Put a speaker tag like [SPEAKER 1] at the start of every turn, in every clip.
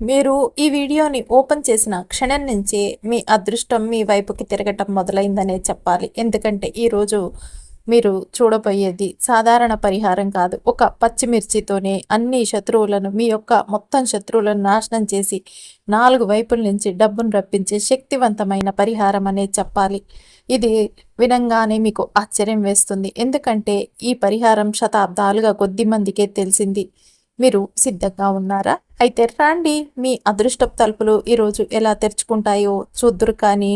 [SPEAKER 1] మీరు ఈ వీడియోని ఓపెన్ చేసిన క్షణం నుంచే మీ అదృష్టం మీ వైపుకి తిరగటం మొదలైందనే చెప్పాలి. ఎందుకంటే ఈరోజు మీరు చూడబోయేది సాధారణ పరిహారం కాదు. ఒక పచ్చిమిర్చితోనే అన్ని శత్రువులను మీ యొక్క మొత్తం శత్రువులను నాశనం చేసి నాలుగు వైపుల నుంచి డబ్బును రప్పించే శక్తివంతమైన పరిహారం అనే చెప్పాలి. ఇది వినంగానే మీకు ఆశ్చర్యం వేస్తుంది. ఎందుకంటే ఈ పరిహారం శతాబ్దాలుగా కొద్ది మందికే తెలిసింది. మీరు సిద్ధంగా ఉన్నారా? అయితే రండి మీ అదృష్టపు తలుపులు ఈరోజు ఎలా తెరుచుకుంటాయో చూద్దురు కానీ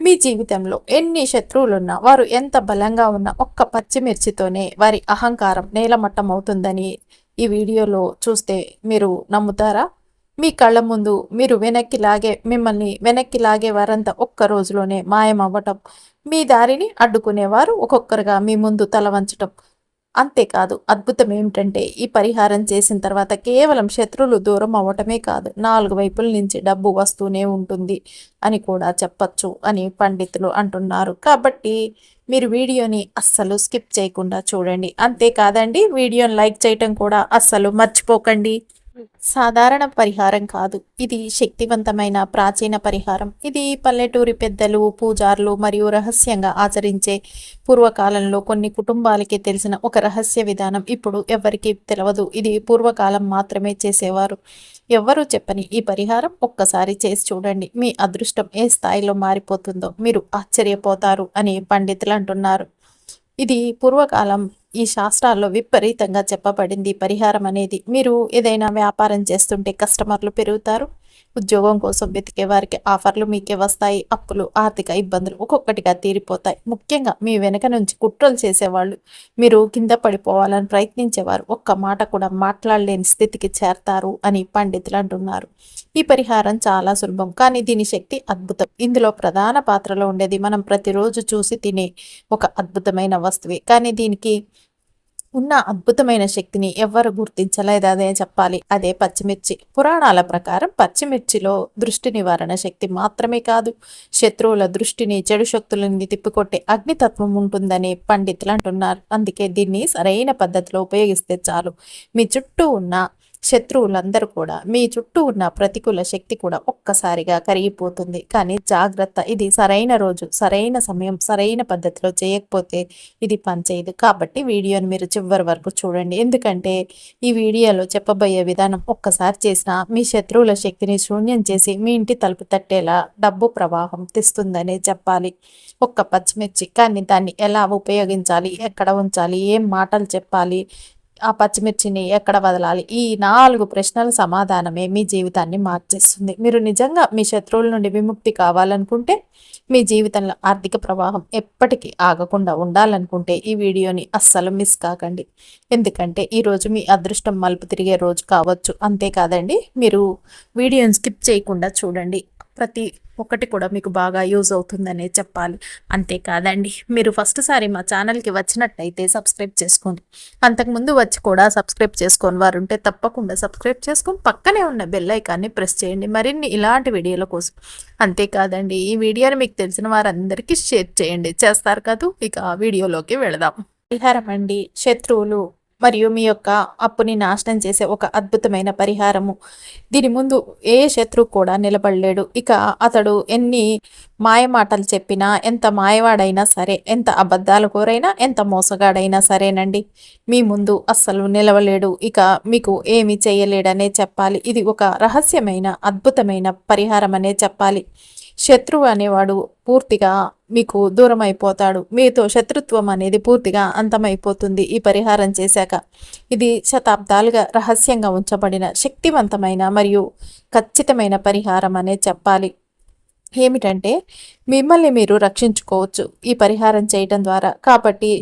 [SPEAKER 1] మీ జీవితంలో ఎన్ని శత్రువులున్నా వారు ఎంత బలంగా ఉన్నా ఒక్క పచ్చిమిర్చితోనే వారి అహంకారం నేలమట్టం అవుతుందని ఈ వీడియోలో చూస్తే మీరు నమ్ముతారా? మీ కళ్ళ ముందు మీరు వెనక్కి లాగే మిమ్మల్ని వెనక్కి లాగే వారంతా ఒక్క రోజులోనే మాయమవ్వటం మీ దారిని అడ్డుకునేవారు ఒక్కొక్కరుగా మీ ముందు తల వంచటం అంతేకాదు అద్భుతం ఏమిటంటే ఈ పరిహారం చేసిన తర్వాత కేవలం శత్రువులు దూరం అవ్వటమే కాదు నాలుగు వైపుల నుంచి డబ్బు వస్తూనే ఉంటుంది అని కూడా చెప్పచ్చు అని పండితులు అంటున్నారు. కాబట్టి మీరు వీడియోని అస్సలు స్కిప్ చేయకుండా చూడండి. అంతేకాదండి వీడియోని లైక్ చేయటం కూడా అస్సలు మర్చిపోకండి. సాధారణ పరిహారం కాదు. ఇది శక్తివంతమైన ప్రాచీన పరిహారం. ఇది పల్లెటూరి పెద్దలు పూజారులు మరియు రహస్యంగా ఆచరించే పూర్వకాలంలో కొన్ని కుటుంబాలకి తెలిసిన ఒక రహస్య విధానం ఇప్పుడు ఎవరికి తెలియదు ఇది పూర్వకాలం మాత్రమే చేసేవారు. ఎవ్వరూ చెప్పని ఈ పరిహారం ఒక్కసారి చేసి చూడండి. మీ అదృష్టం ఏ స్థాయిలో మారిపోతుందో మీరు ఆశ్చర్యపోతారు అని పండితులు అంటున్నారు. ఇది పూర్వకాలం ఈ శాస్త్రాల్లో విపరీతంగా చెప్పబడింది పరిహారం అనేది. మీరు ఏదైనా వ్యాపారం చేస్తుంటే కస్టమర్లు పెరుగుతారు. ఉద్యోగం కోసం వెతికే వారికి ఆఫర్లు మీకే వస్తాయి. అప్పులు ఆర్థిక ఇబ్బందులు ఒక్కొక్కటిగా తీరిపోతాయి. ముఖ్యంగా మీ వెనక నుంచి కుట్రలు చేసేవాళ్ళు. మీరు కింద పడిపోవాలని ప్రయత్నించేవారు. ఒక్క మాట కూడా మాట్లాడలేని స్థితికి చేరతారు అని పండితులు అంటున్నారు. ఈ పరిహారం చాలా సులభం. కానీ దీని శక్తి అద్భుతం. ఇందులో ప్రధాన పాత్రలో ఉండేది మనం ప్రతిరోజు చూసి తినే ఒక అద్భుతమైన వస్తువే. కానీ దీనికి ఉన్న అద్భుతమైన శక్తిని ఎవ్వరు గుర్తించలేదు అదే చెప్పాలి. అదే పచ్చిమిర్చి. పురాణాల ప్రకారం పచ్చిమిర్చిలో దృష్టి నివారణ శక్తి మాత్రమే కాదు శత్రువుల దృష్టిని చెడు శక్తులని తిప్పికొట్టే అగ్నితత్వం ఉంటుందని పండితులు అంటున్నారు. అందుకే దీన్ని సరైన పద్ధతిలో ఉపయోగిస్తే చాలు. మీ చుట్టూ ఉన్న శత్రువులందరూ కూడా మీ చుట్టూ ఉన్న ప్రతికూల శక్తి కూడా ఒక్కసారిగా కరిగిపోతుంది. కానీ జాగ్రత్త ఇది సరైన రోజు సరైన సమయం సరైన పద్ధతిలో చేయకపోతే ఇది పనిచేయదు. కాబట్టి వీడియోని మీరు చివరి వరకు చూడండి. ఎందుకంటే ఈ వీడియోలో చెప్పబోయే విధానం ఒక్కసారి చేసిన మీ శత్రువుల శక్తిని శూన్యం చేసి మీ ఇంటి తలుపు తట్టేలా డబ్బు ప్రవాహం తెస్తుందనే చెప్పాలి. ఒక్క పచ్చిమిర్చి కానీ దాన్ని ఎలా ఉపయోగించాలి ఎక్కడ ఉంచాలి ఏం మాటలు చెప్పాలి ఆ పచ్చిమిర్చిని ఎక్కడ వదలాలి? ఈ నాలుగు ప్రశ్నల సమాధానమే మీ జీవితాన్ని మార్చేస్తుంది. మీరు నిజంగా మీ శత్రువుల నుండి విముక్తి కావాలనుకుంటే మీ జీవితంలో ఆర్థిక ప్రవాహం ఎప్పటికీ ఆగకుండా ఉండాలనుకుంటే ఈ వీడియోని అస్సలు మిస్ కాకండి. ఎందుకంటే ఈరోజు మీ అదృష్టం మలుపు తిరిగే రోజు కావచ్చు. అంతేకాదండి మీరు వీడియోని స్కిప్ చేయకుండా చూడండి. ప్రతి ఒక్కటి కూడా మీకు బాగా యూజ్ అవుతుందనే చెప్పాలి. అంతేకాదండి మీరు ఫస్ట్ సారి మా ఛానల్కి వచ్చినట్టయితే సబ్స్క్రైబ్ చేసుకోండి. అంతకుముందు వచ్చి కూడా సబ్స్క్రైబ్ చేసుకొని వారు ఉంటే తప్పకుండా సబ్స్క్రైబ్ చేసుకొని పక్కనే ఉన్న బెల్ ఐకాన్ని ప్రెస్ చేయండి. మరిన్ని ఇలాంటి వీడియోల కోసం. అంతేకాదండి ఈ వీడియోని మీకు తెలిసిన వారందరికీ షేర్ చేయండి. చేస్తారు కాదు? ఇక వీడియోలోకి వెళదాం. పరిహారం అండి శత్రువులు మరియు మీ యొక్క అప్పుని నాశనం చేసే ఒక అద్భుతమైన పరిహారము. దీని ముందు ఏ శత్రువు కూడా నిలబడలేడు. ఇక అతడు ఎన్ని మాయమాటలు చెప్పినా ఎంత మాయవాడైనా సరే ఎంత అబద్ధాలు కోరైనా ఎంత మోసగాడైనా సరేనండి. మీ ముందు అస్సలు నిలవలేడు. ఇక మీకు ఏమి చేయలేడనే చెప్పాలి. ఇది ఒక రహస్యమైన అద్భుతమైన పరిహారం అనే చెప్పాలి. శత్రువు అనేవాడు పూర్తిగా మీకు దూరం అయిపోతాడు మీతో శత్రుత్వం అనేది పూర్తిగా అంతమైపోతుంది ఈ పరిహారం చేశాక. ఇది శతాబ్దాలుగా రహస్యంగా ఉంచబడిన శక్తివంతమైన మరియు ఖచ్చితమైన పరిహారం అనే చెప్పాలి. ఏమిటంటే మిమ్మల్ని మీరు రక్షించుకోవచ్చు ఈ పరిహారం చేయటం ద్వారా. కాబట్టి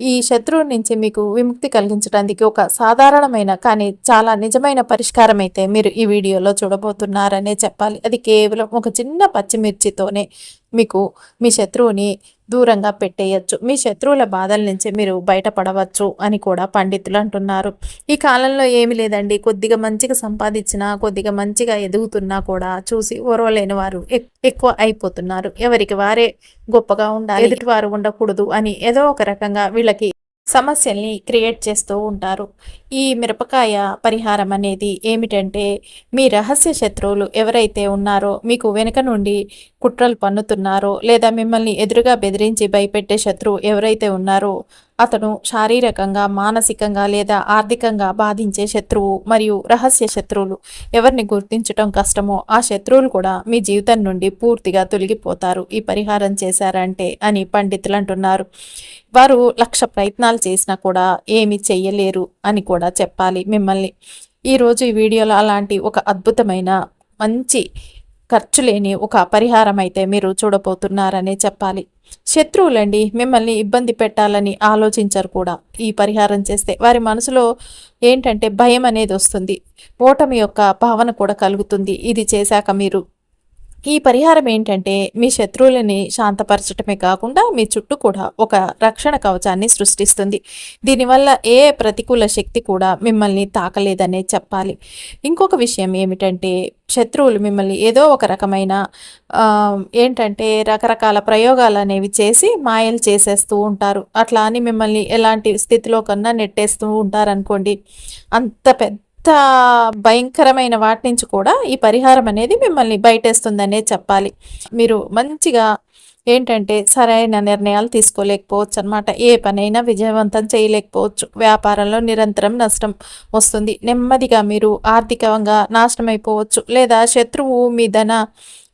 [SPEAKER 1] ఈ శత్రువు నుంచి మీకు విముక్తి కలిగించడానికి ఒక సాధారణమైన కానీ చాలా నిజమైన పరిష్కారం అయితే మీరు ఈ వీడియోలో చూడబోతున్నారనే చెప్పాలి. అది కేవలం ఒక చిన్న పచ్చిమిర్చితోనే మీకు మీ శత్రువుని దూరంగా పెట్టేయచ్చు. మీ శత్రువుల బాధల నుంచి మీరు బయటపడవచ్చు అని కూడా పండితులు అంటున్నారు. ఈ కాలంలో ఏమి లేదండి. కొద్దిగా మంచిగా సంపాదించినా కొద్దిగా మంచిగా ఎదుగుతున్నా కూడా చూసి ఓరవలేని వారు ఎక్కువ అయిపోతున్నారు. ఎవరికి వారే గొప్పగా ఉండాలి. ఎదుటి వారు ఉండకూడదు అని ఏదో ఒక రకంగా వీళ్ళకి సమస్యల్ని క్రియేట్ చేస్తూ ఉంటారు. ఈ మిరపకాయ పరిహారం అనేది ఏమిటంటే మీ రహస్య శత్రువులు ఎవరైతే ఉన్నారో మీకు వెనుక నుండి కుట్రలు పన్నుతున్నారో లేదా మిమ్మల్ని ఎదురుగా బెదిరించి భయపెట్టే శత్రువు ఎవరైతే ఉన్నారో అతను శారీరకంగా మానసికంగా లేదా ఆర్థికంగా బాధించే శత్రువు మరియు రహస్య శత్రువులు. ఎవరిని గుర్తించటం కష్టమో ఆ శత్రువులు కూడా మీ జీవితం నుండి పూర్తిగా తొలగిపోతారు. ఈ పరిహారం చేశారంటే అని పండితులు అంటున్నారు వారు లక్ష ప్రయత్నాలు చేసినా కూడా ఏమి చెయ్యలేరు అని కూడా చెప్పాలి మిమ్మల్ని. ఈరోజు ఈ వీడియోలో అలాంటి ఒక అద్భుతమైన మంచి ఖర్చు లేని ఒక పరిహారం అయితే మీరు చూడబోతున్నారనే చెప్పాలి. శత్రువులండి మిమ్మల్ని ఇబ్బంది పెట్టాలని ఆలోచించరు కూడా. ఈ పరిహారం చేస్తే వారి మనసులో ఏంటంటే భయం అనేది వస్తుంది ఓటమి యొక్క భావన కూడా కలుగుతుంది. ఇది చేశాక మీరు ఈ పరిహారం ఏంటంటే మీ శత్రువులని శాంతపరచటమే కాకుండా మీ చుట్టూ కూడా ఒక రక్షణ కవచాన్ని సృష్టిస్తుంది. దీనివల్ల ఏ ప్రతికూల శక్తి కూడా మిమ్మల్ని తాకలేదనే చెప్పాలి. ఇంకొక విషయం ఏమిటంటే శత్రువులు మిమ్మల్ని ఏదో ఒక రకమైన ఏంటంటే రకరకాల ప్రయోగాలు అనేవి చేసి మాయలు చేసేస్తూ ఉంటారు. అట్లా అని మిమ్మల్ని ఎలాంటి స్థితిలో కన్నా నెట్టేస్తూ ఉంటారనుకోండి అంత పెద్ద భయంకరమైన వాటి నుంచి కూడా ఈ పరిహారం అనేది మిమ్మల్ని బయటేస్తుందనే చెప్పాలి. మీరు మంచిగా ఏంటంటే సరైన నిర్ణయాలు తీసుకోలేకపోవచ్చు అనమాట ఏ పనైనా విజయవంతం చేయలేకపోవచ్చు. వ్యాపారంలో నిరంతరం నష్టం వస్తుంది. నెమ్మదిగా మీరు ఆర్థికంగా నాశనం అయిపోవచ్చు లేదా శత్రువు మీ ధన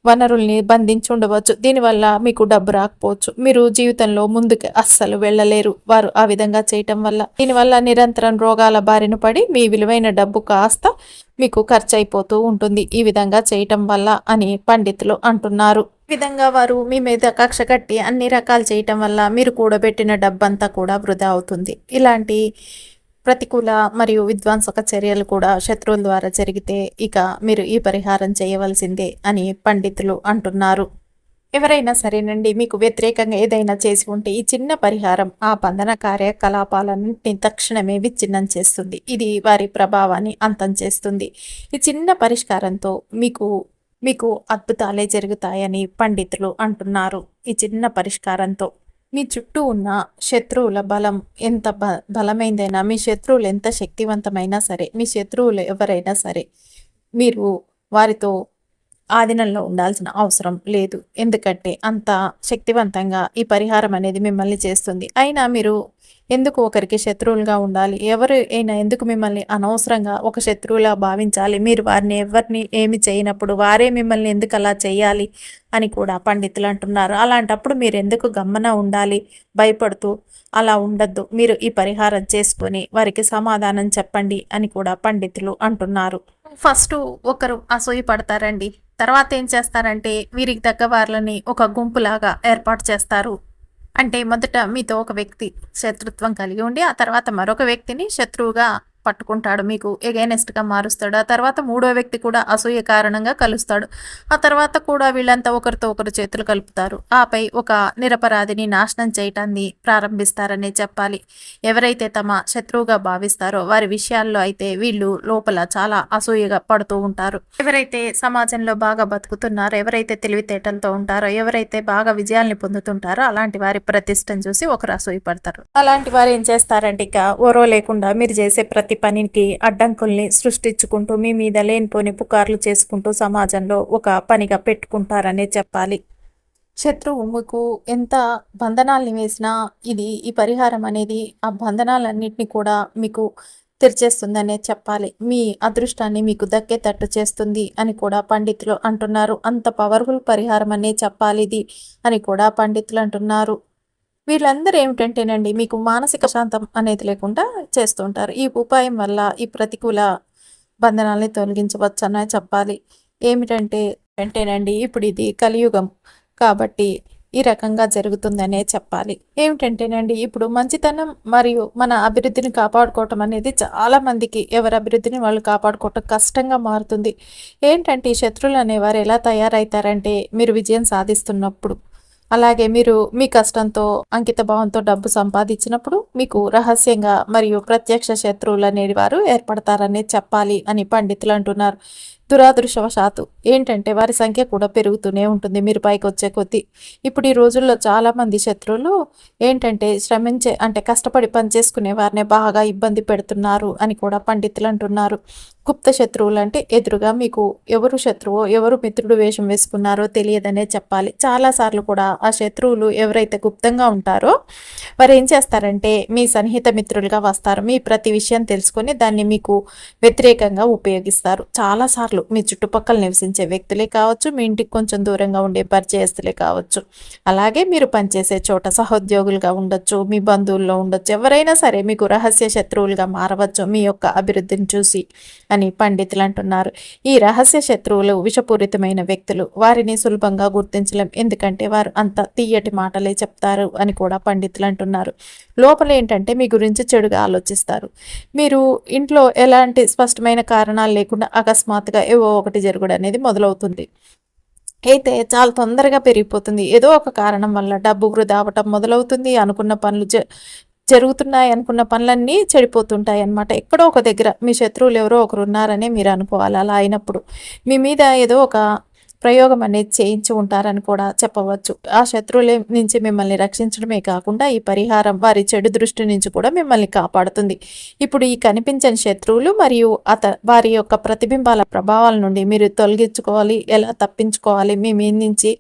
[SPEAKER 1] వనరుల్ని బంధించి ఉండవచ్చు దీనివల్ల మీకు డబ్బు రాకపోవచ్చు. మీరు జీవితంలో ముందుకు అస్సలు వెళ్ళలేరు. వారు ఆ విధంగా చేయటం వల్ల. దీనివల్ల నిరంతరం రోగాల బారిన పడి మీ విలువైన డబ్బు కాస్త మీకు ఖర్చు అయిపోతూ ఉంటుంది. ఈ విధంగా చేయటం వల్ల అని పండితులు అంటున్నారు. విధంగా వారు మీ మీద కక్ష కట్టి అన్ని రకాలు చేయటం వల్ల మీరు కూడబెట్టిన డబ్బంతా కూడా వృధా అవుతుంది. ఇలాంటి ప్రతికూల మరియు విధ్వంసక చర్యలు కూడా శత్రువుల ద్వారా జరిగితే ఇక మీరు ఈ పరిహారం చేయవలసిందే అని పండితులు అంటున్నారు. ఎవరైనా సరేనండి మీకు వ్యతిరేకంగా ఏదైనా చేసి ఉంటే ఈ చిన్న పరిహారం ఆ బంధన కార్యకలాపాలన్నింటినీ తక్షణమే విచ్ఛిన్నం చేస్తుంది. ఇది వారి ప్రభావాన్ని అంతం చేస్తుంది. ఈ చిన్న పరిష్కారంతో మీకు మీకు అద్భుతాలే జరుగుతాయని పండితులు అంటున్నారు. ఈ చిన్న పరిష్కారంతో మీ చుట్టూ ఉన్న శత్రువుల బలం ఎంత బ బలమైందైనా మీ శత్రువులు ఎంత శక్తివంతమైనా సరే మీ శత్రువులు ఎవరైనా సరే మీరు వారితో ఆధీనంలో ఉండాల్సిన అవసరం లేదు. ఎందుకంటే అంత శక్తివంతంగా ఈ పరిహారం అనేది మిమ్మల్ని చేస్తుంది. అయినా మీరు ఎందుకు ఒకరికి శత్రువులుగా ఉండాలి? ఎవరు అయినా ఎందుకు మిమ్మల్ని అనవసరంగా ఒక శత్రువులా భావించాలి? మీరు వారిని ఎవరిని ఏమి చేయనప్పుడు వారే మిమ్మల్ని ఎందుకు అలా చేయాలి అని కూడా పండితులు అంటున్నారు. అలాంటప్పుడు మీరు ఎందుకు గమ్మన ఉండాలి? భయపడుతూ అలా ఉండద్దు. మీరు ఈ పరిహారం చేసుకొని వారికి సమాధానం చెప్పండి అని కూడా పండితులు అంటున్నారు. ఫస్ట్ ఒకరు అసూయ పడతారండి. తర్వాత ఏం చేస్తారంటే వీరికి తగ్గ వాళ్ళని ఒక గుంపులాగా ఏర్పాటు చేస్తారు. అంటే మొదట మీతో ఒక వ్యక్తి శత్రుత్వం కలిగి ఉండి ఆ తర్వాత మరొక వ్యక్తిని శత్రువుగా పట్టుకుంటాడు మీకు ఎగైనెస్ట్గా మారుస్తాడు. ఆ తర్వాత మూడో వ్యక్తి కూడా అసూయ కారణంగా కలుస్తాడు. ఆ తర్వాత కూడా వీళ్ళంతా ఒకరితో ఒకరు చేతులు కలుపుతారు. ఆపై ఒక నిరపరాధిని నాశనం చేయటాన్ని ప్రారంభిస్తారనే చెప్పాలి. ఎవరైతే తమ శత్రువుగా భావిస్తారో వారి విషయాల్లో అయితే వీళ్ళు లోపల చాలా అసూయగా పడుతూ ఉంటారు. ఎవరైతే సమాజంలో బాగా బతుకుతున్నారో ఎవరైతే తెలివితేటలతో ఉంటారో ఎవరైతే బాగా విజయాల్ని పొందుతుంటారో అలాంటి వారి ప్రతిష్టను చూసి ఒకరు అసూయ పడతారు అలాంటి వారు ఏం చేస్తారంటే ఇక ఓరో లేకుండా మీరు చేసే ప్రతి ప్రతి పనికి అడ్డంకుల్ని సృష్టించుకుంటూ మీ మీద లేనిపోని పుకార్లు చేసుకుంటూ సమాజంలో ఒక పనిగా పెట్టుకుంటారనే చెప్పాలి. శత్రువు మీకు ఎంత బంధనాల్ని వేసినా ఇది ఈ పరిహారం అనేది ఆ బంధనాలన్నింటినీ కూడా మీకు తెరిచేస్తుందనే చెప్పాలి. మీ అదృష్టాన్ని మీకు దక్కేటట్టు చేస్తుంది అని కూడా పండితులు అంటున్నారు. అంత పవర్ఫుల్ పరిహారం అనే చెప్పాలి ఇది అని కూడా పండితులు అంటున్నారు. వీళ్ళందరూ ఏమిటంటేనండి మీకు మానసిక శాంతం అనేది లేకుండా చేస్తుంటారు ఈ ఉపాయం వల్ల ఈ ప్రతికూల బంధనాల్ని తొలగించవచ్చు అనే చెప్పాలి. ఏమిటంటే అంటేనండి ఇప్పుడు ఇది కలియుగం కాబట్టి ఈ రకంగా జరుగుతుందనే చెప్పాలి. ఏమిటంటేనండి ఇప్పుడు మంచితనం మరియు మన అభివృద్ధిని కాపాడుకోవటం అనేది చాలా మందికి ఎవరి అభివృద్ధిని వాళ్ళు కాపాడుకోవటం కష్టంగా మారుతుంది. ఏంటంటే ఈ శత్రువులు అనేవారు ఎలా తయారవుతారంటే మీరు విజయం సాధిస్తున్నప్పుడు అలాగే మీరు మీ కష్టంతో అంకిత భావంతో డబ్బు సంపాదించినప్పుడు మీకు రహస్యంగా మరియు ప్రత్యక్ష శత్రువులు అనేవి వారు ఏర్పడతారని చెప్పాలి అని పండితులు అంటున్నారు. దురాదృష్టవశాత్తు ఏంటంటే వారి సంఖ్య కూడా పెరుగుతూనే ఉంటుంది మీరు పైకి వచ్చే కొద్దీ. ఇప్పుడు ఈ రోజుల్లో చాలామంది శత్రువులు ఏంటంటే శ్రమించే అంటే కష్టపడి పనిచేసుకునే వారిని బాగా ఇబ్బంది పెడుతున్నారు అని కూడా పండితులు అంటున్నారు. గుప్త శత్రువులు అంటే ఎదురుగా మీకు ఎవరు శత్రువో ఎవరు మిత్రుడు వేషం వేసుకున్నారో తెలియదనే చెప్పాలి. చాలాసార్లు కూడా ఆ శత్రువులు ఎవరైతే గుప్తంగా ఉంటారో వారు ఏం చేస్తారంటే మీ సన్నిహిత మిత్రులుగా వస్తారు. మీ ప్రతి విషయం తెలుసుకొని దాన్ని మీకు వ్యతిరేకంగా ఉపయోగిస్తారు. చాలాసార్లు మీ చుట్టుపక్కల నివసించే వ్యక్తులే కావచ్చు మీ ఇంటికి కొంచెం దూరంగా ఉండే పరిచయస్తులే కావచ్చు. అలాగే మీరు పనిచేసే చోట సహోద్యోగులుగా ఉండొచ్చు మీ బంధువుల్లో ఉండొచ్చు. ఎవరైనా సరే మీకు రహస్య శత్రువులుగా మారవచ్చు. మీ యొక్క అభివృద్ధిని చూసి అని పండితులు అంటున్నారు ఈ రహస్య శత్రువులు విషపూరితమైన వ్యక్తులు. వారిని సులభంగా గుర్తించలేం. ఎందుకంటే వారు అంత తీయటి మాటలే చెప్తారు అని కూడా పండితులు అంటున్నారు లోపల ఏంటంటే మీ గురించి చెడుగా ఆలోచిస్తారు. మీరు ఇంట్లో ఎలాంటి స్పష్టమైన కారణాలు లేకుండా అకస్మాత్తుగా ఏవో ఒకటి జరుగుడు అనేది మొదలవుతుంది. అయితే చాలా తొందరగా పెరిగిపోతుంది. ఏదో ఒక కారణం వల్ల డబ్బు వృధా అవ్వటం మొదలవుతుంది అనుకున్న పనులు జరుగుతున్నాయి అనుకున్న పనులన్నీ చెడిపోతుంటాయి అనమాట ఎక్కడో ఒక దగ్గర మీ శత్రువులు ఎవరో ఒకరు ఉన్నారనే మీరు అనుకోవాలి. అలా అయినప్పుడు మీ మీద ఏదో ఒక ప్రయోగం అనేది చేయించి ఉంటారని కూడా చెప్పవచ్చు. ఆ శత్రువుల నుంచి మిమ్మల్ని రక్షించడమే కాకుండా ఈ పరిహారం వారి చెడు దృష్టి నుంచి కూడా మిమ్మల్ని కాపాడుతుంది. ఇప్పుడు ఈ కనిపించని శత్రువులు మరియు అత వారి యొక్క ప్రతిబింబాల ప్రభావాల నుండి మీరు తొలగించుకోవాలి. ఎలా తప్పించుకోవాలి? మీ మీద నుంచి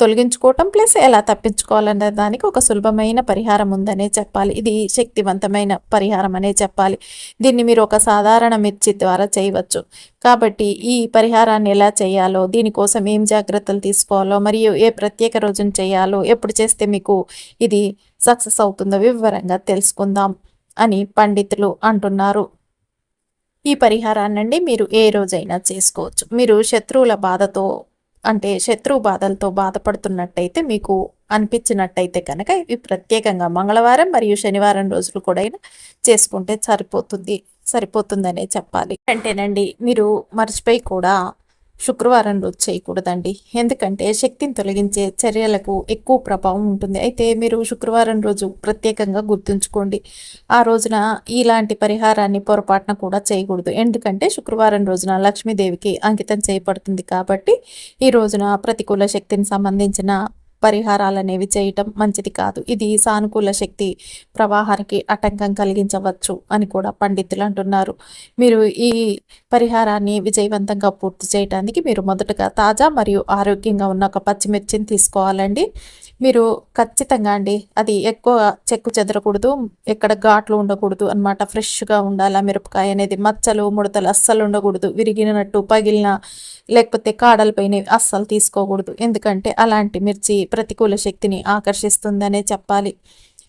[SPEAKER 1] తొలగించుకోవటం ప్లస్ ఎలా తప్పించుకోవాలనే దానికి ఒక సులభమైన పరిహారం ఉందనే చెప్పాలి. ఇది శక్తివంతమైన పరిహారం అనే చెప్పాలి. దీన్ని మీరు ఒక సాధారణ మిర్చి ద్వారా చేయవచ్చు. కాబట్టి ఈ పరిహారాన్ని ఎలా చేయాలో దీనికోసం ఏం జాగ్రత్తలు తీసుకోవాలో మరియు ఏ ప్రత్యేక రోజున చేయాలో ఎప్పుడు చేస్తే మీకు ఇది సక్సెస్ అవుతుందో వివరంగా తెలుసుకుందాం అని పండితులు అంటున్నారు. ఈ పరిహారాన్ని మీరు ఏ రోజైనా చేసుకోవచ్చు. మీరు శత్రువుల బాధతో అంటే శత్రువు బాధలతో బాధపడుతున్నట్టయితే మీకు అనిపించినట్టయితే కనుక ఇవి ప్రత్యేకంగా మంగళవారం మరియు శనివారం రోజులు కూడా చేసుకుంటే సరిపోతుంది సరిపోతుందనే చెప్పాలి. అంటేనండి మీరు మర్చిపోయి కూడా శుక్రవారం రోజు చేయకూడదండి. ఎందుకంటే శక్తిని తొలగించే చర్యలకు ఎక్కువ ప్రభావం ఉంటుంది. అయితే మీరు శుక్రవారం రోజు ప్రత్యేకంగా గుర్తుంచుకోండి. ఆ రోజున ఇలాంటి పరిహారాన్ని పొరపాటున కూడా చేయకూడదు. ఎందుకంటే శుక్రవారం రోజున లక్ష్మీదేవికి అంకితం చేయబడుతుంది కాబట్టి ఈ రోజున ప్రతికూల శక్తిని సంబంధించిన పరిహారాలు అనేవి చేయటం మంచిది కాదు. ఇది సానుకూల శక్తి ప్రవాహానికి ఆటంకం కలిగించవచ్చు అని కూడా పండితులు అంటున్నారు. మీరు ఈ పరిహారాన్ని విజయవంతంగా పూర్తి చేయడానికి మీరు మొదటగా తాజా మరియు ఆరోగ్యంగా ఉన్న ఒక పచ్చిమిర్చిని తీసుకోవాలండి. మీరు ఖచ్చితంగా అండి అది ఎక్కువ చెక్కు చెదరకూడదు ఎక్కడ ఘాట్లు ఉండకూడదు అనమాట ఫ్రెష్గా ఉండాలి ఆ మిరపకాయ అనేది మచ్చలు ముడతలు అస్సలు ఉండకూడదు. విరిగినట్టు పగిలిన లేకపోతే కాడలపైన అస్సలు తీసుకోకూడదు. ఎందుకంటే అలాంటి మిర్చి ప్రతికూల శక్తిని ఆకర్షిస్తుందనే చెప్పాలి.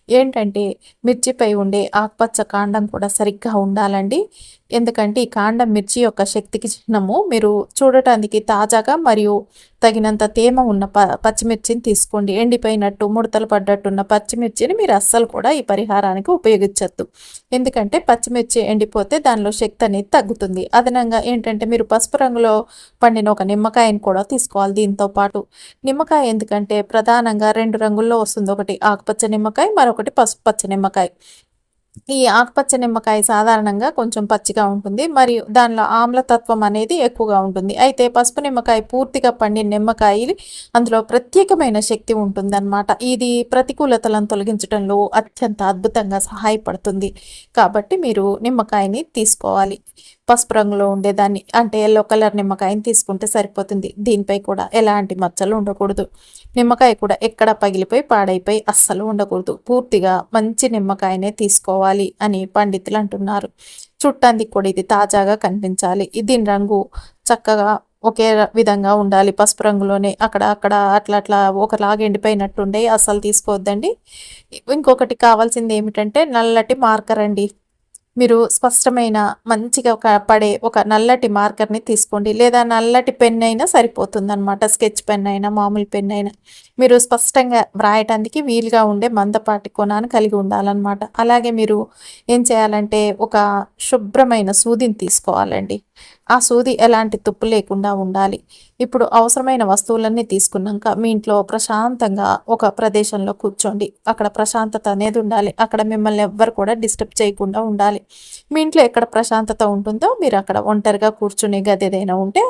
[SPEAKER 1] ఏంటంటే మిర్చిపై ఉండే ఆకుపచ్చ కాండం కూడా సరిగ్గా ఉండాలండి. ఎందుకంటే ఈ కాండం మిర్చి యొక్క శక్తికి చిహ్నము. మీరు చూడటానికి తాజాగా మరియు తగినంత తేమ ఉన్న ప పచ్చిమిర్చిని తీసుకోండి. ఎండిపోయినట్టు ముడతలు పడ్డట్టున్న పచ్చిమిర్చిని మీరు అస్సలు కూడా ఈ పరిహారానికి ఉపయోగించద్దు. ఎందుకంటే పచ్చిమిర్చి ఎండిపోతే దానిలో శక్తి అనేది తగ్గుతుంది. అదనంగా ఏంటంటే మీరు పసుపు రంగులో పండిన ఒక నిమ్మకాయని కూడా తీసుకోవాలి దీంతో పాటు. నిమ్మకాయ ఎందుకంటే ప్రధానంగా రెండు రంగుల్లో వస్తుంది. ఒకటి ఆకుపచ్చ నిమ్మకాయ మరొకటి పసుపు పచ్చ నిమ్మకాయ. ఈ ఆకుపచ్చ నిమ్మకాయ సాధారణంగా కొంచెం పచ్చిగా ఉంటుంది. మరియు దానిలో ఆమ్లతత్వం అనేది ఎక్కువగా ఉంటుంది. అయితే పసుపు నిమ్మకాయ పూర్తిగా పండిన నిమ్మకాయ అందులో ప్రత్యేకమైన శక్తి ఉంటుందన్నమాట. ఇది ప్రతికూలతలను తొలగించడంలో అత్యంత అద్భుతంగా సహాయపడుతుంది. కాబట్టి మీరు నిమ్మకాయని తీసుకోవాలి. పసుపు రంగులో ఉండేదాన్ని. అంటే ఎల్లో కలర్ నిమ్మకాయని తీసుకుంటే సరిపోతుంది. దీనిపై కూడా ఎలాంటి మచ్చలు ఉండకూడదు. నిమ్మకాయ కూడా ఎక్కడ పగిలిపోయి పాడైపోయి అస్సలు ఉండకూడదు. పూర్తిగా మంచి నిమ్మకాయనే తీసుకోవాలి అని పండితులు అంటున్నారు. చుట్టానికి కూడా ఇది తాజాగా కనిపించాలి. దీని రంగు చక్కగా ఒకే విధంగా ఉండాలి. పసుపు రంగులోనే అక్కడ అక్కడ అట్లా అట్లా ఒకలాగా ఎండిపోయినట్టుండే అస్సలు తీసుకోవద్దండి. ఇంకొకటి కావాల్సింది ఏమిటంటే నల్లటి మార్కర్ అండి. మీరు స్పష్టమైన మంచిగా ఒక పడే ఒక నల్లటి మార్కర్ని తీసుకోండి. లేదా నల్లటి పెన్ అయినా సరిపోతుంది అనమాట స్కెచ్ పెన్ అయినా మామూలు పెన్ అయినా. మీరు స్పష్టంగా వ్రాయటానికి వీలుగా ఉండే మందపాటి కొనాన్ని కలిగి ఉండాలన్నమాట. అలాగే మీరు ఏం చేయాలంటే ఒక శుభ్రమైన సూదిని తీసుకోవాలండి. ఆ సూది ఎలాంటి తుప్పు లేకుండా ఉండాలి. ఇప్పుడు అవసరమైన వస్తువులన్నీ తీసుకున్నాక మీ ఇంట్లో ప్రశాంతంగా ఒక ప్రదేశంలో కూర్చోండి. అక్కడ ప్రశాంతత అనేది ఉండాలి. అక్కడ మిమ్మల్ని ఎవ్వరు కూడా డిస్టర్బ్ చేయకుండా ఉండాలి. మీ ఇంట్లో ఎక్కడ ప్రశాంతత ఉంటుందో మీరు అక్కడ ఒంటరిగా కూర్చునే గది ఏదైనా ఉంటే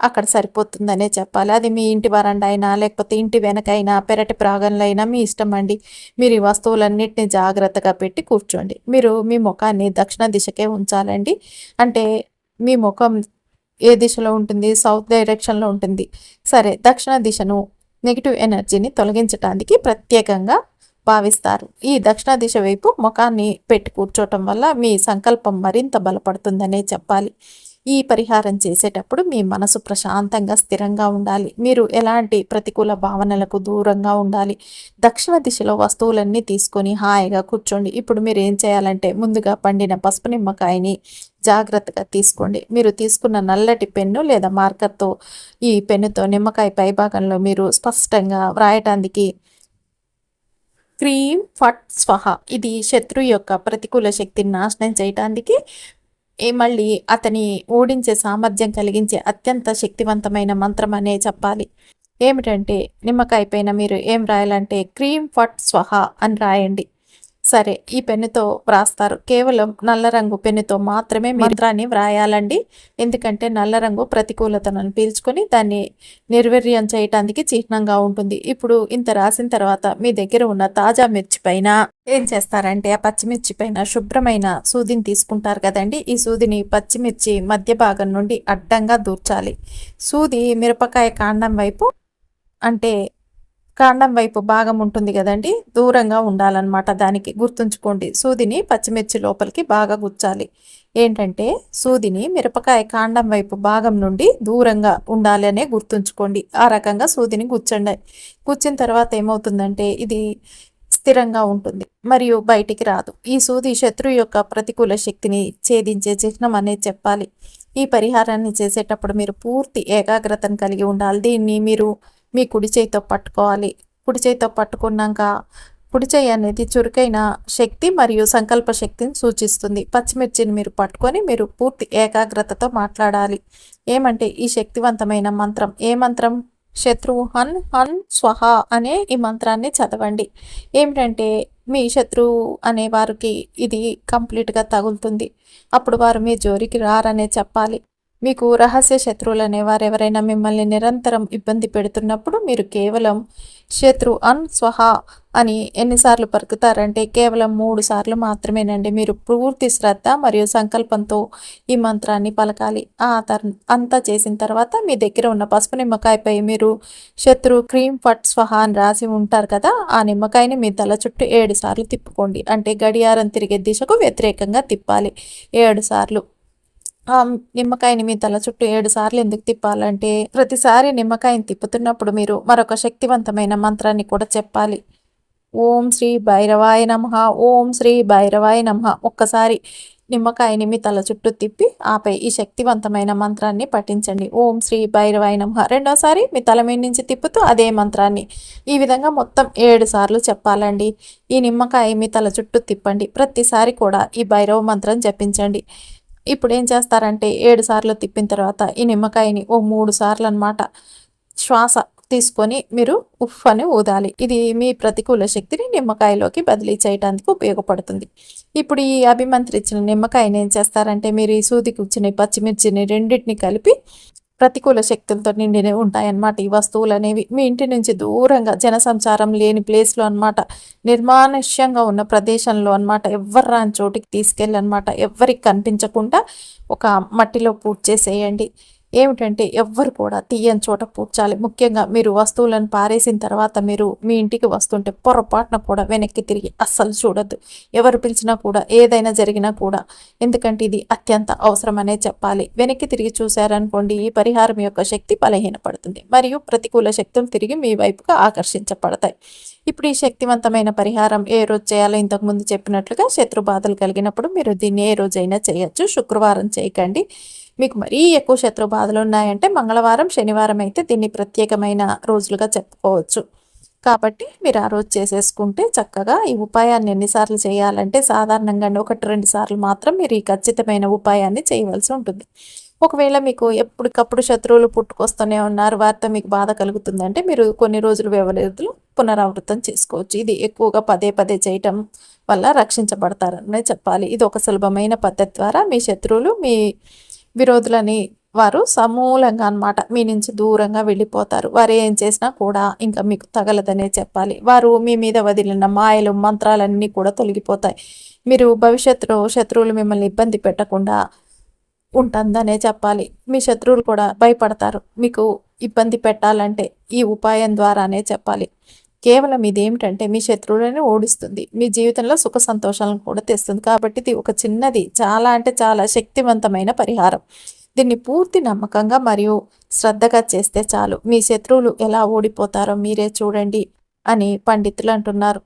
[SPEAKER 1] అక్కడ సరిపోతుందనే చెప్పాలి. అది మీ ఇంటి వరండా అయినా లేకపోతే ఇంటి వెనకైనా పెరటి ప్రాగంలో అయినా మీ ఇష్టం అండి. మీరు ఈ వస్తువులన్నింటినీ జాగ్రత్తగా పెట్టి కూర్చోండి. మీరు మీ ముఖాన్ని దక్షిణ దిశకే ఉంచాలండి. అంటే మీ ముఖం ఏ దిశలో ఉంటుంది? సౌత్ డైరెక్షన్లో ఉంటుంది. సరే దక్షిణ దిశను నెగిటివ్ ఎనర్జీని తొలగించడానికి ప్రత్యేకంగా భావిస్తారు. ఈ దక్షిణ దిశ వైపు ముఖాన్ని పెట్టి కూర్చోవటం వల్ల మీ సంకల్పం మరింత బలపడుతుందనే చెప్పాలి. ఈ పరిహారం చేసేటప్పుడు మీ మనసు ప్రశాంతంగా స్థిరంగా ఉండాలి. మీరు ఎలాంటి ప్రతికూల భావనలకు దూరంగా ఉండాలి? దక్షిణ దిశలో వస్తువులన్నీ తీసుకొని హాయిగా కూర్చోండి. ఇప్పుడు మీరు ఏం చేయాలంటే ముందుగా పండిన పసుపు నిమ్మకాయని జాగ్రత్తగా తీసుకోండి. మీరు తీసుకున్న నల్లటి పెన్ను లేదా మార్కర్తో ఈ పెన్నుతో నిమ్మకాయ పైభాగంలో మీరు స్పష్టంగా వ్రాయటానికి క్రీమ్ ఫట్ స్వహ. ఇది శత్రు యొక్క ప్రతికూల శక్తిని నాశనం చేయటానికి మళ్ళీ అతని ఓడించే సామర్థ్యం కలిగించే అత్యంత శక్తివంతమైన మంత్రం అనే చెప్పాలి. ఏమిటంటే నిమ్మకాయ పైన మీరు ఏం రాయాలంటే క్రీమ్ ఫట్ స్వహ అని రాయండి. సరే ఈ పెన్నుతో వ్రాస్తారు. కేవలం నల్ల రంగు పెన్నుతో మాత్రమే మంత్రాన్ని వ్రాయాలండి. ఎందుకంటే నల్ల రంగు ప్రతికూలతను పీల్చుకొని దాన్ని నిర్వీర్యం చేయటానికి చిహ్నంగా ఉంటుంది. ఇప్పుడు ఇంత రాసిన తర్వాత మీ దగ్గర ఉన్న తాజా మిర్చి పైన ఏం చేస్తారంటే ఆ పచ్చిమిర్చి పైన శుభ్రమైన సూదిని తీసుకుంటారు కదండి. ఈ సూదిని పచ్చిమిర్చి మధ్య భాగం నుండి అడ్డంగా దూర్చాలి. సూది మిరపకాయ కాండం వైపు అంటే కాండం వైపు భాగం ఉంటుంది కదండి దూరంగా ఉండాలన్నమాట దానికి గుర్తుంచుకోండి. సూదిని పచ్చిమిర్చి లోపలికి బాగా గుచ్చాలి. ఏంటంటే సూదిని మిరపకాయ కాండం వైపు భాగం నుండి దూరంగా ఉండాలి అనే గుర్తుంచుకోండి. ఆ రకంగా సూదిని గుచ్చండి. గుచ్చిన తర్వాత ఏమవుతుందంటే ఇది స్థిరంగా ఉంటుంది మరియు బయటికి రాదు. ఈ సూది శత్రువు యొక్క ప్రతికూల శక్తిని ఛేదించే చిహ్నం అనేది చెప్పాలి. ఈ పరిహారాన్ని చేసేటప్పుడు మీరు పూర్తి ఏకాగ్రతను కలిగి ఉండాలి. దీన్ని మీరు మీ కుడి చేయితో పట్టుకోవాలి. కుడి చేయితో పట్టుకున్నాక కుడి చేయి అనేది చురుకైన శక్తి మరియు సంకల్ప శక్తిని సూచిస్తుంది. పచ్చిమిర్చిని మీరు పట్టుకొని మీరు పూర్తి ఏకాగ్రతతో మాట్లాడాలి. ఏమంటే ఈ శక్తివంతమైన మంత్రం. ఏ మంత్రం? శత్రువు హన్ హన్ స్వహ అనే ఈ మంత్రాన్ని చదవండి. ఏమిటంటే మీ శత్రువు అనే వారికి ఇది కంప్లీట్గా తగులుతుంది. అప్పుడు వారు మీ జోరికి రారనే చెప్పాలి. మీకు రహస్య శత్రువులు అనేవారు ఎవరైనా మిమ్మల్ని నిరంతరం ఇబ్బంది పెడుతున్నప్పుడు మీరు కేవలం శత్రు అన్ స్వహ అని ఎన్నిసార్లు పలుకుతారంటే కేవలం మూడు సార్లు మాత్రమేనండి. మీరు పూర్తి శ్రద్ధ మరియు సంకల్పంతో ఈ మంత్రాన్ని పలకాలి. ఆ తర్ అంతా చేసిన తర్వాత మీ దగ్గర ఉన్న పసుపు నిమ్మకాయపై మీరు శత్రు క్రీమ్ ఫట్ స్వహ అని రాసి ఉంటారు కదా ఆ నిమ్మకాయని మీ తల చుట్టూ ఏడు సార్లు తిప్పుకోండి. అంటే గడియారం తిరిగే దిశకు వ్యతిరేకంగా తిప్పాలి. ఏడు సార్లు. నిమ్మకాయని మీ తల చుట్టూ ఏడు సార్లు ఎందుకు తిప్పాలంటే ప్రతిసారి నిమ్మకాయని తిప్పుతున్నప్పుడు మీరు మరొక శక్తివంతమైన మంత్రాన్ని కూడా చెప్పాలి. ఓం శ్రీ భైరవాయ నమ ఓం శ్రీ భైరవాయ నమ. ఒక్కసారి నిమ్మకాయని మీ తల చుట్టూ తిప్పి ఆపై ఈ శక్తివంతమైన మంత్రాన్ని పఠించండి. ఓం శ్రీ భైరవాయ నమ. రెండోసారి మీ తల మీద నుంచి తిప్పుతూ అదే మంత్రాన్ని ఈ విధంగా మొత్తం ఏడు సార్లు చెప్పాలండి. ఈ నిమ్మకాయ మీ తల చుట్టూ తిప్పండి. ప్రతిసారి కూడా ఈ భైరవ మంత్రం జపించండి. ఇప్పుడు ఏం చేస్తారంటే ఏడు సార్లు తిప్పిన తర్వాత ఈ నిమ్మకాయని ఓ మూడు సార్లు అనమాట శ్వాస తీసుకొని మీరు ఉఫ్ అని ఊదాలి. ఇది మీ ప్రతికూల శక్తిని నిమ్మకాయలోకి బదిలీ చేయడానికి ఉపయోగపడుతుంది. ఇప్పుడు ఈ అభిమంత్రించిన నిమ్మకాయని ఏం చేస్తారంటే మీరు ఈ సూదికి వచ్చిన పచ్చిమిర్చిని రెండింటిని కలిపి ప్రతికూల శక్తులతో నిండి ఉంటాయన్నమాట. ఈ వస్తువులు అనేవి మీ ఇంటి నుంచి దూరంగా జనసంచారం లేని ప్లేస్లో అనమాట నిర్మానుష్యంగా ఉన్న ప్రదేశంలో అనమాట ఎవ్వరు రాని చోటికి తీసుకెళ్ళి అనమాట ఎవ్వరికి కనిపించకుండా ఒక మట్టిలో పూర్తి చేసేయండి. ఏమిటంటే ఎవ్వరు కూడా తీయని చోట పూడ్చాలి. ముఖ్యంగా మీరు వస్తువులను పారేసిన తర్వాత మీరు మీ ఇంటికి వస్తుంటే పొరపాటున కూడా వెనక్కి తిరిగి అస్సలు చూడద్దు. ఎవరు పిలిచినా కూడా ఏదైనా జరిగినా కూడా ఎందుకంటే ఇది అత్యంత అవసరమనే చెప్పాలి. వెనక్కి తిరిగి చూశారనుకోండి ఈ పరిహారం యొక్క శక్తి బలహీనపడుతుంది. మరియు ప్రతికూల శక్తులు తిరిగి మీ వైపుగా ఆకర్షించబడతాయి. ఇప్పుడు ఈ శక్తివంతమైన పరిహారం ఏ రోజు చేయాలో ఇంతకుముందు చెప్పినట్లుగా శత్రు బాధలు కలిగినప్పుడు మీరు దీన్ని ఏ రోజైనా చేయొచ్చు. శుక్రవారం చేయకండి. మీకు మరీ ఎక్కువ శత్రు బాధలు ఉన్నాయంటే మంగళవారం శనివారం అయితే దీన్ని ప్రత్యేకమైన రోజులుగా చెప్పుకోవచ్చు. కాబట్టి మీరు ఆ రోజు చేసేసుకుంటే చక్కగా ఈ ఉపాయాన్ని ఎన్నిసార్లు చేయాలంటే సాధారణంగా ఒకటి రెండు సార్లు మాత్రం మీరు ఈ ఖచ్చితమైన ఉపాయాన్ని చేయవలసి ఉంటుంది. ఒకవేళ మీకు ఎప్పటికప్పుడు శత్రువులు పుట్టుకొస్తూనే ఉన్నారు వారితో మీకు బాధ కలుగుతుందంటే మీరు కొన్ని రోజులు వ్యవధిలో పునరావృతం చేసుకోవచ్చు. ఇది ఎక్కువగా పదే పదే చేయటం వల్ల రక్షించబడతారనే చెప్పాలి. ఇది ఒక సులభమైన పద్ధతి ద్వారా మీ శత్రువులు మీ విరోధులని వారు సమూలంగా అనమాట మీ నుంచి దూరంగా వెళ్ళిపోతారు. వారు ఏం చేసినా కూడా ఇంకా మీకు తగలదనే చెప్పాలి. వారు మీ మీద వదిలిన మాయలు మంత్రాలన్నీ కూడా తొలగిపోతాయి. మీరు భవిష్యత్తులో శత్రువులు మిమ్మల్ని ఇబ్బంది పెట్టకుండా ఉంటుందనే చెప్పాలి. మీ శత్రువులు కూడా భయపడతారు. మీకు ఇబ్బంది పెట్టాలంటే ఈ ఉపాయం ద్వారానే చెప్పాలి. కేవలం ఇదేమిటంటే మీ శత్రువులని ఓడిస్తుంది. మీ జీవితంలో సుఖ సంతోషాలను కూడా తెస్తుంది. కాబట్టి ఇది ఒక చిన్నది చాలా అంటే చాలా శక్తివంతమైన పరిహారం. దీన్ని పూర్తి నమ్మకంగా మరియు శ్రద్ధగా చేస్తే చాలు. మీ శత్రువులు ఎలా ఓడిపోతారో మీరే చూడండి అని పండితులు అంటున్నారు.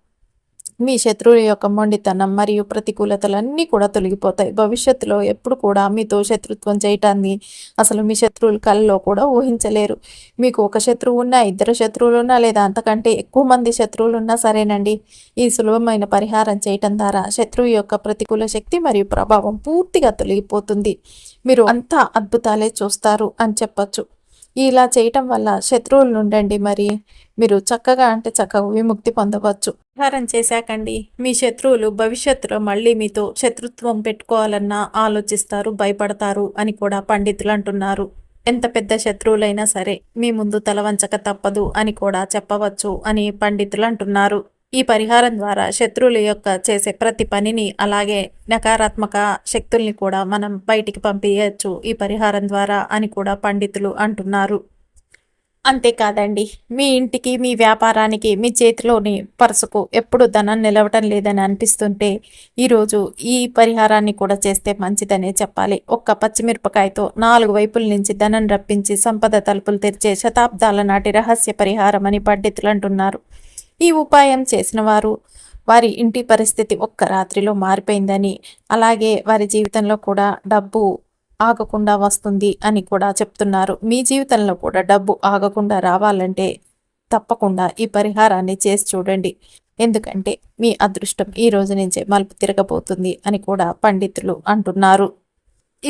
[SPEAKER 1] మీ శత్రువుల యొక్క మొండితనం మరియు ప్రతికూలతలన్నీ కూడా తొలగిపోతాయి. భవిష్యత్తులో ఎప్పుడు కూడా మీతో శత్రుత్వం చేయటాన్ని అసలు మీ శత్రువుల కళ్ళలో కూడా ఊహించలేరు. మీకు ఒక శత్రువు ఉన్నా ఇద్దరు శత్రువులు ఉన్నా లేదా అంతకంటే ఎక్కువ మంది శత్రువులు ఉన్నా సరేనండి. ఈ సులభమైన పరిహారం చేయటం ద్వారా శత్రువు యొక్క ప్రతికూల శక్తి మరియు ప్రభావం పూర్తిగా తొలగిపోతుంది. మీరు అంతా అద్భుతాలే చూస్తారు అని చెప్పచ్చు. ఇలా చేయటం వల్ల శత్రువుల నుండండి మరి. మీరు చక్కగా అంటే చక్కగా విముక్తి పొందవచ్చు. పరిహారం చేశాకండి. మీ శత్రువులు భవిష్యత్తులో మళ్ళీ మీతో శత్రుత్వం పెట్టుకోవాలన్నా ఆలోచిస్తారు భయపడతారు అని కూడా పండితులు అంటున్నారు. ఎంత పెద్ద శత్రువులైనా సరే మీ ముందు తలవంచక తప్పదు అని కూడా చెప్పవచ్చు అని పండితులు అంటున్నారు. ఈ పరిహారం ద్వారా శత్రువుల యొక్క చేసే ప్రతి పనిని అలాగే నకారాత్మక శక్తుల్ని కూడా మనం బయటికి పంపించవచ్చు ఈ పరిహారం ద్వారా అని కూడా పండితులు అంటున్నారు. అంతేకాదండి మీ ఇంటికి మీ వ్యాపారానికి మీ చేతిలోని పర్సుకు ఎప్పుడు ధనం నిలవటం లేదని అనిపిస్తుంటే ఈరోజు ఈ పరిహారాన్ని కూడా చేస్తే మంచిదనే చెప్పాలి. ఒక్క పచ్చిమిరపకాయతో నాలుగు వైపుల నుంచి ధనం రప్పించి సంపద తలుపులు తెరిచే శతాబ్దాల నాటి రహస్య పరిహారం అని పండితులు అంటున్నారు. ఈ ఉపాయం చేసిన వారు వారి ఇంటి పరిస్థితి ఒక్క రాత్రిలో మారిపోయిందని అలాగే వారి జీవితంలో కూడా డబ్బు ఆగకుండా వస్తుంది అని కూడా చెప్తున్నారు. మీ జీవితంలో కూడా డబ్బు ఆగకుండా రావాలంటే తప్పకుండా ఈ పరిహారాన్ని చేసి చూడండి. ఎందుకంటే మీ అదృష్టం ఈ రోజు నుంచే మలుపు తిరగబోతుంది అని కూడా పండితులు అంటున్నారు.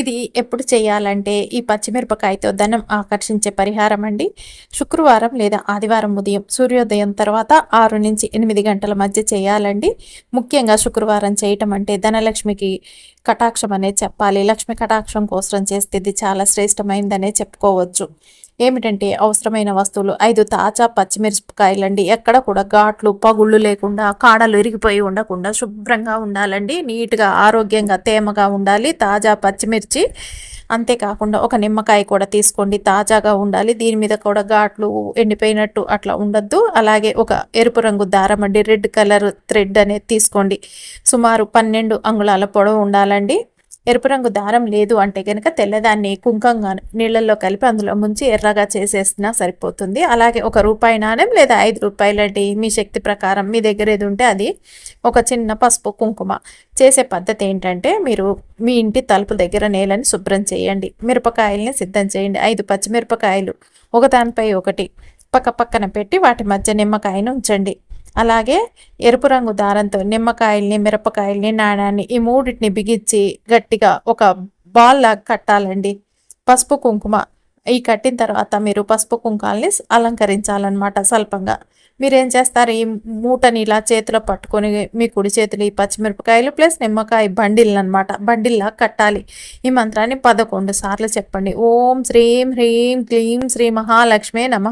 [SPEAKER 1] ఇది ఎప్పుడు చేయాలంటే ఈ పచ్చిమిరపకాయతో ధనం ఆకర్షించే పరిహారం అండి. శుక్రవారం లేదా ఆదివారం ఉదయం సూర్యోదయం తర్వాత ఆరు నుంచి ఎనిమిది గంటల మధ్య చేయాలండి. ముఖ్యంగా శుక్రవారం చేయటం అంటే ధనలక్ష్మికి కటాక్షం అనేది చెప్పాలి. లక్ష్మి కటాక్షం కోసం చేస్తే ఇది చాలా శ్రేష్టమైందనే చెప్పుకోవచ్చు. ఏమిటంటే అవసరమైన వస్తువులు ఐదు తాజా పచ్చిమిరపకాయలండి. ఎక్కడ కూడా ఘాట్లు పగుళ్ళు లేకుండా కాడలు ఇరిగిపోయి ఉండకుండా శుభ్రంగా ఉండాలండి. నీట్గా ఆరోగ్యంగా తేమగా ఉండాలి. తాజా పచ్చిమిర్చి అంతేకాకుండా ఒక నిమ్మకాయ కూడా తీసుకోండి తాజాగా ఉండాలి. దీని మీద కూడా ఘాట్లు ఎండిపోయినట్టు అట్లా ఉండద్దు. అలాగే ఒక ఎరుపు రంగు దారం అండి రెడ్ కలర్ థ్రెడ్ అనేది తీసుకోండి. సుమారు పన్నెండు అంగుళాల పొడవు ఉండాలండి. ఎరుపు రంగు దారం లేదు అంటే కనుక తెల్లదాన్ని కుంకంగా నీళ్ళల్లో కలిపి అందులో ముంచి ఎర్రగా చేసేసినా సరిపోతుంది. అలాగే ఒక రూపాయి నాణ్యం లేదా ఐదు రూపాయలంటి మీ శక్తి ప్రకారం మీ దగ్గర ఏది ఉంటే అది ఒక చిన్న పసుపు కుంకుమ. చేసే పద్ధతి ఏంటంటే మీరు మీ ఇంటి తలుపు దగ్గర నేలని శుభ్రం చేయండి. మిరపకాయల్ని సిద్ధం చేయండి. ఐదు పచ్చిమిరపకాయలు ఒకదానిపై ఒకటి పక్క పక్కన పెట్టి వాటి మధ్య నిమ్మకాయను ఉంచండి. అలాగే ఎరుపు రంగు దారంతో నిమ్మకాయల్ని మిరపకాయల్ని నాణాన్ని ఈ మూడింటిని బిగించి గట్టిగా ఒక బాల్ లాగా కట్టాలండి. పసుపు కుంకుమ. ఈ కట్టిన తర్వాత మీరు పసుపు కుంకాలని అలంకరించాలన్నమాట స్వల్పంగా. మీరేం చేస్తారు? ఈ మూటని ఇలా చేతిలో పట్టుకొని మీ కుడి చేతులు ఈ పచ్చిమిరపకాయలు ప్లస్ నిమ్మకాయ బండిల్ని అనమాట బండిల్లా కట్టాలి. ఈ మంత్రాన్ని పదకొండు సార్లు చెప్పండి. ఓం శ్రీం హ్రీం క్లీం శ్రీ మహాలక్ష్మే నమ.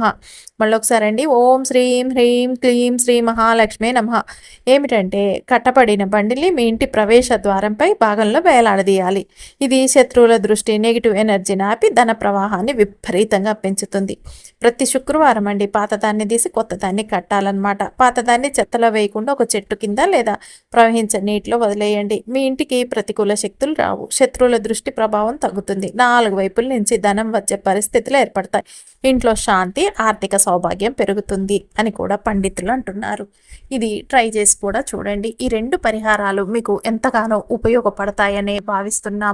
[SPEAKER 1] మళ్ళీ ఒకసారి అండి. ఓం శ్రీం హ్రీం క్లీం శ్రీ మహాలక్ష్మే నమ. ఏమిటంటే కట్టబడిన బండిల్ని మీ ఇంటి ప్రవేశ ద్వారంపై భాగంలో వేలాడదీయాలి. ఇది శత్రువుల దృష్టి నెగిటివ్ ఎనర్జీని ఆపి ధన ప్రవాహాన్ని విపరీతంగా పెంచుతుంది. ప్రతి శుక్రవారం అండి పాతదాన్ని తీసి కొత్తదాన్ని కట్టాలన్నమాట. పాతదాన్ని చెత్తలో వేయకుండా ఒక చెట్టు కింద లేదా ప్రవహించే నీటిలో వదిలేయండి. మీ ఇంటికి ప్రతికూల శక్తులు రావు. శత్రువుల దృష్టి ప్రభావం తగ్గుతుంది. నాలుగు వైపుల నుంచి ధనం వచ్చే పరిస్థితులు ఏర్పడతాయి. ఇంట్లో శాంతి ఆర్థిక సౌభాగ్యం పెరుగుతుంది అని కూడా పండితులు అంటున్నారు. ఇది ట్రై చేసి కూడా చూడండి. ఈ రెండు పరిహారాలు మీకు ఎంతగానో ఉపయోగపడతాయనే భావిస్తున్నాం.